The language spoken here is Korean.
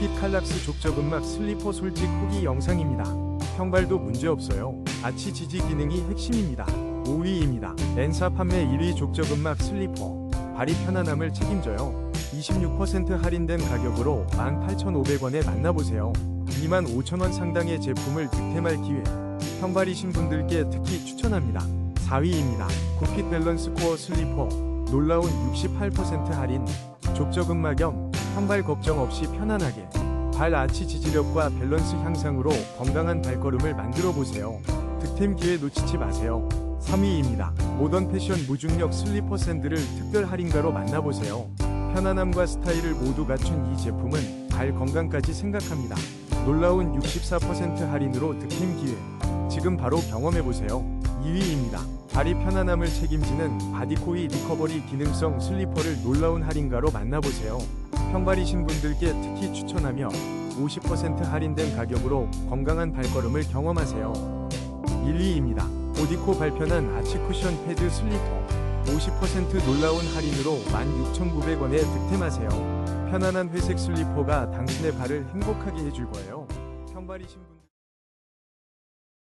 굿핏 칼락스 족적 음막 슬리퍼 솔직 후기 영상입니다. 평발도 문제없어요. 아치 지지 기능이 핵심입니다. 5위입니다. 엔사 판매 1위 족적 음막 슬리퍼. 발이 편안함을 책임져요. 26% 할인된 가격으로 18,500원에 만나보세요. 25,000원 상당의 제품을 득템할 기회. 평발이신 분들께 특히 추천합니다. 4위입니다. 굿핏 밸런스 코어 슬리퍼. 놀라운 68% 할인. 음마 겸 평발 걱정 없이 편안하게 발 아치 지지력과 밸런스 향상으로 건강한 발걸음을 만들어 보세요. 득템 기회 놓치지 마세요. 3위입니다. 모던 패션 무중력 슬리퍼 샌들을 특별 할인가로 만나보세요. 편안함과 스타일을 모두 갖춘 이 제품은 발 건강까지 생각합니다. 놀라운 64% 할인으로 득템 기회. 지금 바로 경험해 보세요. 2위입니다. 발이 편안함을 책임지는 바디코이 리커버리 기능성 슬리퍼를 놀라운 할인가로 만나보세요. 평발이신 분들께 특히 추천하며 50% 할인된 가격으로 건강한 발걸음을 경험하세요. 1위입니다. 오디코 발편한 아치 쿠션 패드 슬리퍼 50% 놀라운 할인으로 16,900원에 득템하세요. 편안한 회색 슬리퍼가 당신의 발을 행복하게 해줄 거예요. 평발이신 분